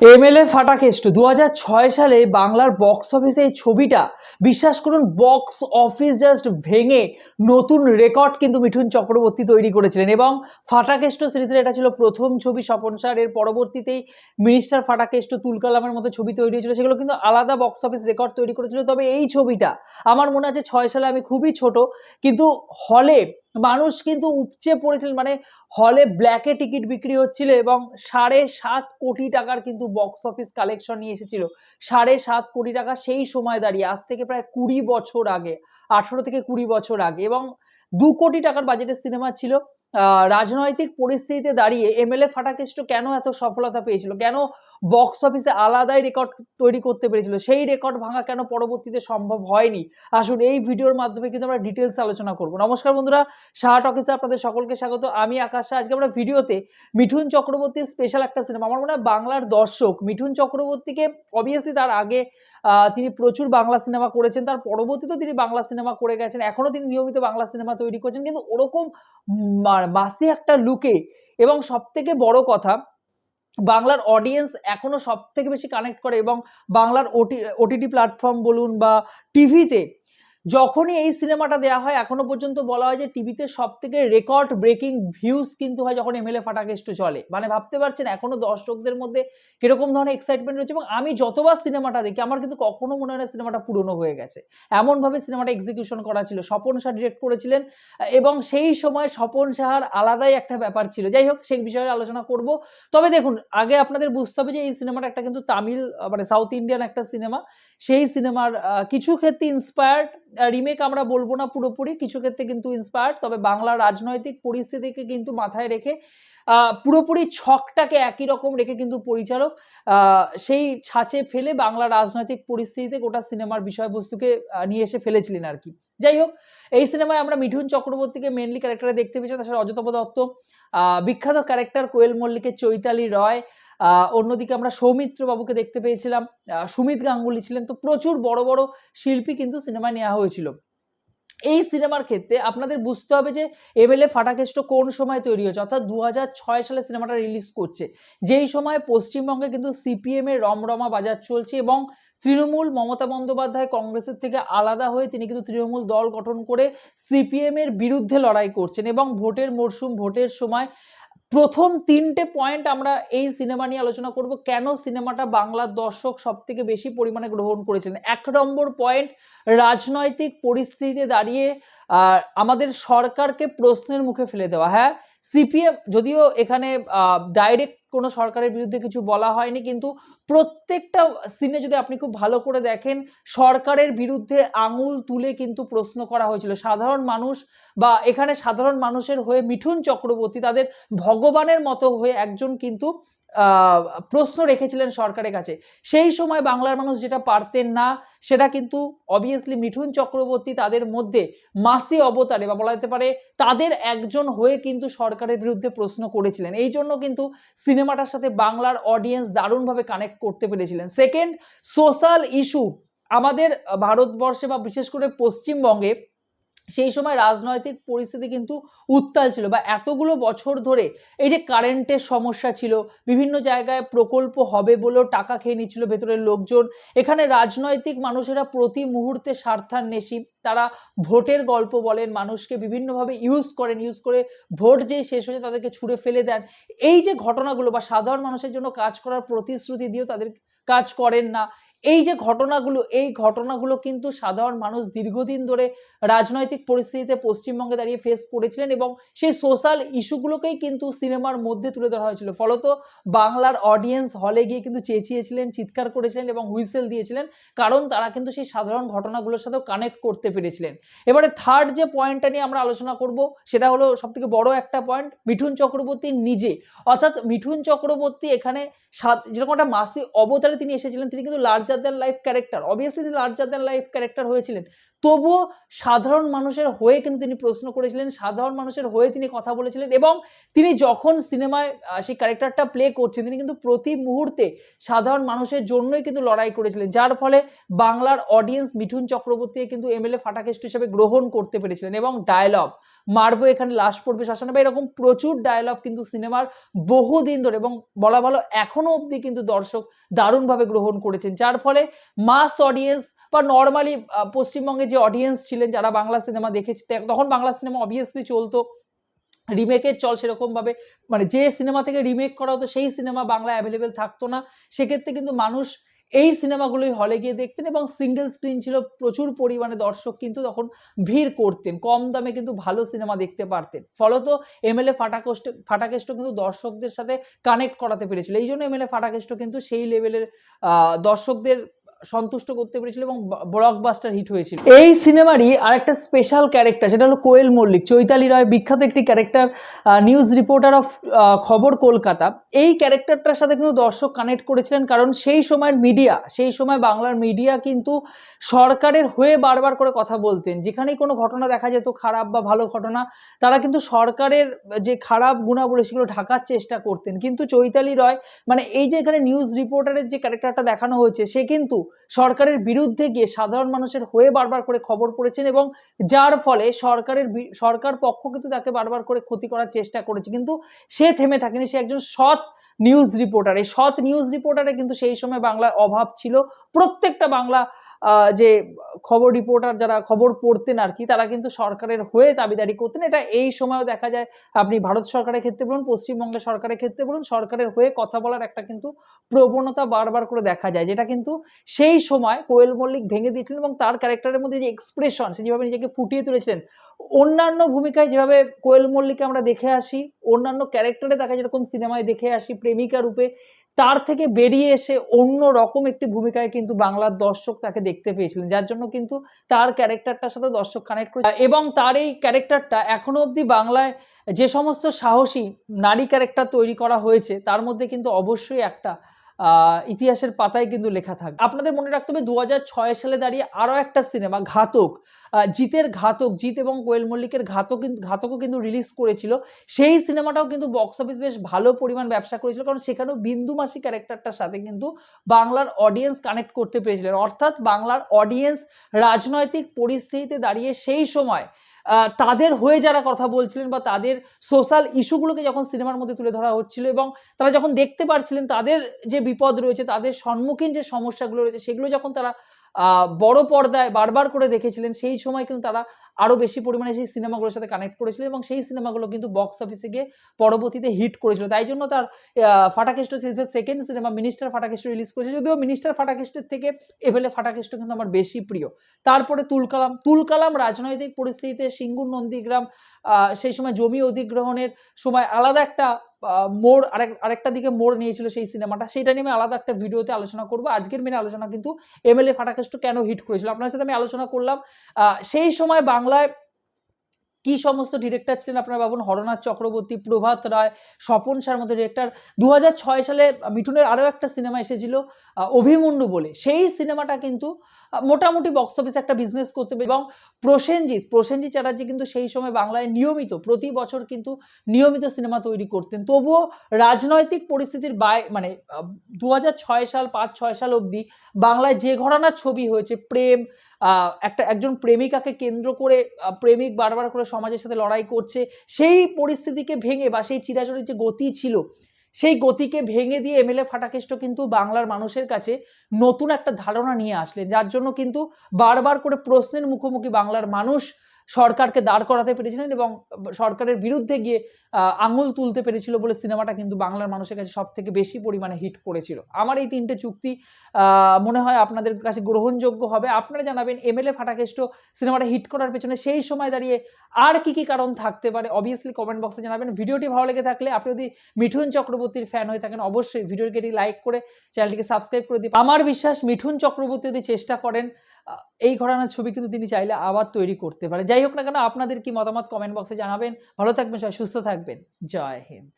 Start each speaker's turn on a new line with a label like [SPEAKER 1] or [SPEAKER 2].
[SPEAKER 1] MLA Fatakeshto. দু হাজার ছয় সালে বাংলার বক্স অফিসে এই ছবিটা, বিশ্বাস করুন বক্স অফিস জাস্ট ভেঙে নতুন রেকর্ড কিন্তু মিঠুন চক্রবর্তী তৈরি করেছিলেন এবং ফাটাকেষ্ট সিরিজের এটা ছিল প্রথম ছবি স্বপন সার। এর পরবর্তীতেই মিনিস্টার ফাটাকেষ্ট তুলকালামের মতো ছবি তৈরি হয়েছিল। সেগুলো কিন্তু আলাদা বক্স অফিস রেকর্ড তৈরি করেছিল। তবে এই ছবিটা আমার মনে আছে ছয় সালে আমি খুবই ছোট, কিন্তু হলে মানুষ কিন্তু উপচে পড়েছিলেন। মানে হলে ব্ল্যাকে টিকিট বিক্রি হচ্ছিল এবং সাড়ে সাত কোটি টাকার কিন্তু বক্স অফিস কালেকশন নিয়ে এসেছিল। সাড়ে সাত কোটি টাকা সেই সময় দাঁড়িয়ে, আজ থেকে প্রায় কুড়ি বছর আগে, আঠারো থেকে কুড়ি বছর আগে এবং দু কোটি টাকার বাজেটের সিনেমা ছিল। রাজনৈতিক পরিস্থিতিতে দাঁড়িয়ে এমএলএ ফাটাকেষ্ট কেন এত সফলতা পেয়েছিল? কেন বক্স অফিসে আলাদাই রেকর্ড তৈরি করতে পেরেছিল। সেই রেকর্ড ভাঙা কেন পরবর্তীতে সম্ভব হয়নি? আসুন এই ভিডিওর মাধ্যমে কিন্তু আমরা ডিটেলস আলোচনা করব। নমস্কার বন্ধুরা শাহ টকিসে আপনাদের সকলকে স্বাগত। আমি আকাশ। আজকে আমরা ভিডিওতে মিঠুন চক্রবর্তীর স্পেশাল একটা সিনেমা আমার মনে হয় বাংলার দর্শক মিঠুন চক্রবর্তীকে অবভিয়াসলি তার আগে তিনি প্রচুর বাংলা সিনেমা করেছেন, তার পরবর্তীতেও তিনি বাংলা সিনেমা করে গেছেন এখনও তিনি নিয়মিত বাংলা সিনেমা তৈরি করছেন। কিন্তু ওরকম মাসি একটা লুকে এবং সব থেকে বড় কথা বাংলার অডিয়েন্স এখনও সব থেকে বেশি কানেক্ট করে এবং বাংলার ওটি ওটিটি প্ল্যাটফর্ম বলুন বা টিভিতে যখনই এই সিনেমাটা দেওয়া হয়, এখনও পর্যন্ত বলা হয় যে টিভিতে সব থেকে রেকর্ড ব্রেকিং ভিউজ কিন্তু হয় যখন এমএলএ ফাটাকেষ্ট চলে। মানে ভাবতে পারছেন, এখনও দর্শকদের মধ্যে কীরকম ধরনের এক্সাইটমেন্ট রয়েছে এবং আমি যতবার সিনেমাটা দেখি, আমার কিন্তু কখনো মনে হয় না সিনেমাটা পুরনো হয়ে গেছে। এমনভাবে সিনেমাটা এক্সিকিউশন করা ছিল। স্বপন শাহ ডিরেক্ট করেছিলেন এবং সেই সময় স্বপন সাহার আলাদাই একটা ব্যাপার ছিল। যাই হোক, সেই বিষয়ে আলোচনা করব। তবে দেখুন, আগে আপনাদের বুঝতে হবে যে এই সিনেমাটা একটা কিন্তু তামিল মানে সাউথ ইন্ডিয়ান একটা সিনেমা। সেই সিনেমার কিছু ক্ষেত্রে ইন্সপায়ার্ড রিমেক আমরা বলব না পুরোপুরি, কিছু ক্ষেত্রে কিন্তু ইন্সপায়ার্ড তবে বাংলার রাজনৈতিক পরিস্থিতিকে কিন্তু মাথায় রেখে পুরোপুরি ছকটাকে একই রকম রেখে কিন্তু পরিচালক সেই ছাঁচে ফেলে বাংলার রাজনৈতিক পরিস্থিতিতে গোটা সিনেমার বিষয়বস্তুকে নিয়ে এসে ফেলেছিলেন আর কি। যাই হোক, এই সিনেমায় আমরা মিঠুন চক্রবর্তীকে মেনলি ক্যারেক্টারে দেখতে পেয়েছি তাছাড়া অজতপ দত্ত বিখ্যাত ক্যারেক্টার কোয়েল মল্লিকের চৈতালি রয় অন্যদিকে আমরা সৌমিত্র বাবুকে দেখতে পেয়েছিলাম। সুমিত গাঙ্গুলি ছিলেন। তো প্রচুর বড় বড় শিল্পী কিন্তু সিনেমায় নেওয়া হয়েছিল। এই সিনেমার ক্ষেত্রে আপনাদের বুঝতে হবে যে এমএলএ ফাটাকেষ্ট কোন সময় তৈরি হয়েছে? অর্থাৎ দু হাজার ছয় সালে সিনেমাটা রিলিজ করছে। যেই সময় পশ্চিমবঙ্গে কিন্তু সিপিএম এর রমরমা বাজার চলছে এবং তৃণমূল মমতা বন্দ্যোপাধ্যায় কংগ্রেসের থেকে আলাদা হয়ে তিনি কিন্তু তৃণমূল দল গঠন করে সিপিএম এর বিরুদ্ধে লড়াই করছেন এবং ভোটের মরশুম, ভোটের সময় প্রথম তিনটে পয়েন্ট আমরা এই সিনেমা নিয়ে আলোচনা করব। কেন সিনেমাটা বাংলার দর্শক সব থেকে বেশি পরিমাণে গ্রহণ করেছেন? এক নম্বর পয়েন্ট রাজনৈতিক পরিস্থিতিতে দাঁড়িয়ে আমাদের সরকারকে প্রশ্নের মুখে ফেলে দেওয়া। হ্যাঁ সিপিএম যদিও এখানে ডাইরেক্ট কোনো সরকারের বিরুদ্ধে কিছু বলা হয়নি, কিন্তু প্রত্যেকটা সিনে যদি আপনি খুব ভালো করে দেখেন, সরকারের বিরুদ্ধে আঙুল তুলে কিন্তু প্রশ্ন করা হয়েছিল। সাধারণ মানুষ বা এখানে সাধারণ মানুষের হয়ে মিঠুন চক্রবর্তী তাদের ভগবানের মতো হয়ে একজন কিন্তু প্রশ্ন রেখেছিলেন সরকারের কাছে। সেই সময় বাংলার মানুষ যেটা পারতেন না সেটা কিন্তু অবভিয়াসলি মিঠুন চক্রবর্তী তাদের মধ্যে মাসি অবতারে বা বলা যেতে পারে তাদের একজন হয়ে কিন্তু সরকারের বিরুদ্ধে প্রশ্ন করেছিলেন। এই জন্য কিন্তু সিনেমাটার সাথে বাংলার অডিয়েন্স দারুণভাবে কানেক্ট করতে পেরেছিলেন। সেকেন্ড সোশ্যাল ইস্যু আমাদের ভারতবর্ষে বা বিশেষ করে পশ্চিমবঙ্গে সেই সময় রাজনৈতিক পরিস্থিতি কিন্তু উত্তাল ছিল বা এতগুলো বছর ধরে এই যে কারেন্টের সমস্যা ছিল, বিভিন্ন জায়গায় প্রকল্প হবে বলেও টাকা খেয়ে নিচ্ছিল ভেতরের লোকজন, এখানে রাজনৈতিক মানুষেরা প্রতি মুহূর্তে স্বার্থান্বেষী, তারা ভোটের গল্প বলেন, মানুষকে বিভিন্নভাবে ইউজ করেন ইউজ করে ভোট যেই শেষ হয়ে তাদেরকে ছুঁড়ে ফেলে দেন। এই যে ঘটনাগুলো বা সাধারণ মানুষের জন্য কাজ করার প্রতিশ্রুতি দিয়েও তাদের কাজ করেন না। এই যে ঘটনাগুলো, এই ঘটনাগুলো কিন্তু সাধারণ মানুষ দীর্ঘদিন ধরে রাজনৈতিক পরিস্থিতিতে পশ্চিমবঙ্গে দাঁড়িয়ে ফেস করেছিলেন এবং সেই সোশ্যাল ইস্যুগুলোকেই কিন্তু সিনেমার মধ্যে তুলে ধরা হয়েছিল। ফলত বাংলার অডিয়েন্স হলে গিয়ে কিন্তু চেঁচিয়েছিলেন, চিৎকার করেছিলেন এবং হুইসেল দিয়েছিলেন, কারণ তারা কিন্তু সেই সাধারণ ঘটনাগুলোর সাথেও কানেক্ট করতে পেরেছিলেন। এবারে থার্ড যে পয়েন্টটা নিয়ে আমরা আলোচনা করব, সেটা হলো সবথেকে বড় একটা পয়েন্ট মিঠুন চক্রবর্তী নিজে। অর্থাৎ মিঠুন চক্রবর্তী এখানে যেরকম একটা মাসি অবতারে তিনি এসেছিলেন, তিনি কিন্তু larger than life character obviously larger than life character হয়েছিলেন। তবুও সাধারণ মানুষের হয়ে কিন্তু তিনি প্রশ্ন করেছিলেন, সাধারণ মানুষের হয়ে তিনি কথা বলেছিলেন এবং তিনি যখন সিনেমায় সেই ক্যারেক্টারটা প্লে করছেন, তিনি কিন্তু প্রতি মুহূর্তে সাধারণ মানুষের জন্যই কিন্তু লড়াই করেছিলেন, যার ফলে বাংলার অডিয়েন্স মিঠুন চক্রবর্তী কিন্তু এমএলএ ফাটাকেষ্ট হিসেবে গ্রহণ করতে পেরেছিলেন এবং ডায়লগ মারবো এখানে লাশ পড়বে শ্মশানে, বা এরকম প্রচুর ডায়লগ কিন্তু সিনেমার বহুদিন ধরে এবং বলা ভালো এখনও অবধি কিন্তু দর্শক দারুণভাবে গ্রহণ করেছেন, যার ফলে মাস অডিয়েন্স বা নর্মালি পশ্চিমবঙ্গে যে অডিয়েন্স ছিলেন, যারা বাংলা সিনেমা দেখেছে তখন বাংলা সিনেমা অবভিয়াসলি চলতো। রিমেকের চল সেরকমভাবে মানে যে সিনেমা থেকে রিমেক করা হতো, সেই সিনেমা বাংলা অ্যাভেলেবেল থাকতো না। সেক্ষেত্রে কিন্তু মানুষ এই সিনেমাগুলোই হলে গিয়ে দেখতেন এবং সিঙ্গেল স্ক্রিন ছিল প্রচুর পরিমাণে দর্শক কিন্তু তখন ভিড় করতেন, কম দামে কিন্তু ভালো সিনেমা দেখতে পারতেন। ফলত এমএলএ ফাটাকেষ্ট ফাটাকেষ্ট কিন্তু দর্শকদের সাথে কানেক্ট করাতে পেরেছিল। এই জন্য এমএলএ ফাটাকেষ্ট কিন্তু সেই লেভেলের দর্শকদের সন্তুষ্ট করতে পেরেছিল এবং ব্লকবাস্টার হিট হয়েছিল। এই সিনেমারই আরেকটা স্পেশাল ক্যারেক্টার সেটা হলো কোয়েল মল্লিক। চৈতালি রায় বিখ্যাত একটি character news reporter of Khabar Kolkata. এই ক্যারেক্টারটার সাথে কিন্তু দর্শক কানেক্ট করেছিলেন কারণ সেই সময়ের মিডিয়া সেই সময় বাংলার মিডিয়া কিন্তু সরকারের হয়ে বারবার করে কথা বলতেন। যেখানেই কোনো ঘটনা দেখা যেত, খারাপ বা ভালো ঘটনা, তারা কিন্তু সরকারের যে খারাপ গুণাবলী সেগুলো ঢাকার চেষ্টা করতেন। কিন্তু চৈতালি রয় মানে এই যে এখানে নিউজ রিপোর্টারের যে ক্যারেক্টারটা দেখানো হয়েছে, সে কিন্তু সরকারের বিরুদ্ধে গিয়ে সাধারণ মানুষের হয়ে বারবার করে খবর পড়েছেন এবং যার ফলে সরকারের সরকার পক্ষ কিন্তু তাকে বারবার করে ক্ষতি করার চেষ্টা করেছে। কিন্তু সে থেমে থাকেনি, সে একজন সৎ নিউজ রিপোর্টার এই সৎ নিউজ রিপোর্টারে কিন্তু সেই সময় বাংলার অভাব ছিল। প্রত্যেকটা বাংলা যে খবর রিপোর্টার যারা খবর পড়তেন আর কি, তারা কিন্তু সরকারের হয়ে দাবিদারি করতেন। এটা এই সময়ও দেখা যায়, আপনি ভারত সরকারের ক্ষেত্রে বলুন, পশ্চিমবঙ্গের সরকারের ক্ষেত্রে বলুন, সরকারের হয়ে কথা বলার একটা কিন্তু প্রবণতা বারবার করে দেখা যায়, যেটা কিন্তু সেই সময় কোয়েল মল্লিক ভেঙে দিয়েছিলেন এবং তার ক্যারেক্টারের মধ্যে যে এক্সপ্রেশন সে যেভাবে নিজেকে ফুটিয়ে তুলেছিলেন, অন্যান্য ভূমিকায় যেভাবে কোয়েল মল্লিককে আমরা দেখে আসি, অন্যান্য ক্যারেক্টারে তাকে যেরকম সিনেমায় দেখে আসি, প্রেমিকা রূপে তার থেকে বেরিয়ে এসে অন্য রকম একটি ভূমিকায় কিন্তু বাংলার দর্শক তাকে দেখতে পেয়েছিলেন, যার জন্য কিন্তু তার ক্যারেক্টারটার সাথে দর্শক কানেক্ট করে এবং তার এই ক্যারেক্টারটা এখনও অবধি বাংলায় যে সমস্ত সাহসী নারী ক্যারেক্টার তৈরি করা হয়েছে, তার মধ্যে কিন্তু অবশ্যই একটা ইতিহাসের পাতায় কিন্তু লেখা থাকবে আপনাদের মনে রাখতে হবে দু হাজার ছয় সালে দাঁড়িয়ে আরও একটা সিনেমা, ঘাতক জিতের ঘাতক, জিত এবং কোয়েল মল্লিকের ঘাতক ঘাতকও কিন্তু রিলিজ করেছিল। সেই সিনেমাটাও কিন্তু বক্স অফিস বেশ ভালো পরিমাণ ব্যবসা করেছিল কারণ সেখানেও বিন্দু মাসি ক্যারেক্টারটার সাথে কিন্তু বাংলার অডিয়েন্স কানেক্ট করতে পেরেছিলেন। অর্থাৎ বাংলার অডিয়েন্স রাজনৈতিক পরিস্থিতিতে দাঁড়িয়ে সেই সময় তাদের হয়ে যারা কথা বলছিলেন বা তাদের সোশ্যাল ইস্যুগুলোকে যখন সিনেমার মধ্যে তুলে ধরা হচ্ছিল এবং তারা যখন দেখতে পারছিলেন, তাদের যে বিপদ রয়েছে, তাদের সম্মুখীন যে সমস্যাগুলো রয়েছে, সেগুলো যখন তারা বড় পর্দায় বারবার করে দেখেছিলেন, সেই সময় কিন্তু তারা আরও বেশি পরিমাণে সেই সিনেমাগুলোর সাথে কানেক্ট করেছিল এবং সেই সিনেমাগুলো কিন্তু বক্স অফিসে গিয়ে পরবর্তীতে হিট করেছিল। তাই জন্য তার ফাটাকেষ্ট সিরিজের second cinema minister Fatakesto release করেছে। যদিও মিনিস্টার ফাটাকেষ্টের থেকে এভেলে ফাটাকেষ্ট কিন্তু আমার বেশি প্রিয়। তারপরে তুলকালাম তুলকালাম রাজনৈতিক পরিস্থিতিতে সিঙ্গুর নন্দীগ্রাম সেই সময় জমি অধিগ্রহণের সময় আলাদা একটা মোড়, আরেক, আরেকটা দিকে মোড় নিয়েছিল সেই সিনেমাটা। সেটা নিয়ে আমি আলাদা একটা ভিডিওতে আলোচনা করব। আজকের মেনে আলোচনা কিন্তু এমএলএ ফাটাকেষ্ট কেন হিট করেছিল? আপনার সাথে আমি আলোচনা করলাম। সেই সময় বাংলায় কি সমস্ত ডিরেক্টর ছিলেন আপনারা ভাবুন হরনাথ চক্রবর্তী, প্রভাত রায়, স্বপন সার মতো ডিরেক্টর দু হাজার ছয় সালে মিঠুনের আরও একটা সিনেমা এসেছিল অভিমন্যু বলে। সেই সিনেমাটা কিন্তু মোটামুটি বক্স অফিসে একটা বিজনেস করতে পেরে- এবং প্রসেনজিৎ প্রসেনজিৎ চ্যাটার্জি কিন্তু সেই সময় বাংলায় নিয়মিত, প্রতি বছর কিন্তু নিয়মিত সিনেমা তৈরি করতেন। তবুও রাজনৈতিক পরিস্থিতির বাই মানে দু হাজার ছয় সাল, পাঁচ, ছয় সাল অবধি বাংলায় যে ঘরানার ছবি হয়েছে, প্রেম একটা একজন প্রেমিকাকে কেন্দ্র করে প্রেমিক বারবার করে সমাজের সাথে লড়াই করছে, সেই পরিস্থিতিকে ভেঙে বা সেই চিরাচরিত যে গতি ছিল, সেই গতিকে ভেঙে দিয়ে এমএলএ ফাটাকেষ্ট কিন্তু বাংলার মানুষের কাছে নতুন একটা ধারণা নিয়ে আসলেন। যার জন্য কিন্তু বারবার করে প্রশ্নের মুখোমুখি বাংলার মানুষ সরকারকে দাঁড় করাতে পেরেছিলেন এবং সরকারের বিরুদ্ধে গিয়ে আঙুল তুলতে পেরেছিল বলে সিনেমাটা কিন্তু বাংলার মানুষের কাছে সব থেকে বেশি পরিমাণে হিট করেছিল। আমার এই তিনটে চুক্তি মনে হয় আপনাদের কাছে গ্রহণযোগ্য হবে। আপনারা জানাবেন এমএলএ ফাটাকেষ্ট সিনেমাটা হিট করার পেছনে সেই সময় দাঁড়িয়ে আর কি কি কারণ থাকতে পারে অবভিয়াসলি কমেন্ট বক্সে জানাবেন। ভিডিওটি ভালো লেগে থাকলে আপনি যদি মিঠুন চক্রবর্তীর ফ্যান হয়ে থাকেন, অবশ্যই ভিডিওটিকে লাইক করে চ্যানেলটিকে সাবস্ক্রাইব করে দিন আমার বিশ্বাস, মিঠুন চক্রবর্তী যদি চেষ্টা করেন এই ঘটনার ছবি কিন্তু তিনি চাইলে আবার তৈরি করতে পারে যাই হোক না কেন, আপনাদের কি মতামত কমেন্ট বক্সে জানাবেন। ভালো থাকবেন সবাই, সুস্থ থাকবেন। জয় হিন্দ।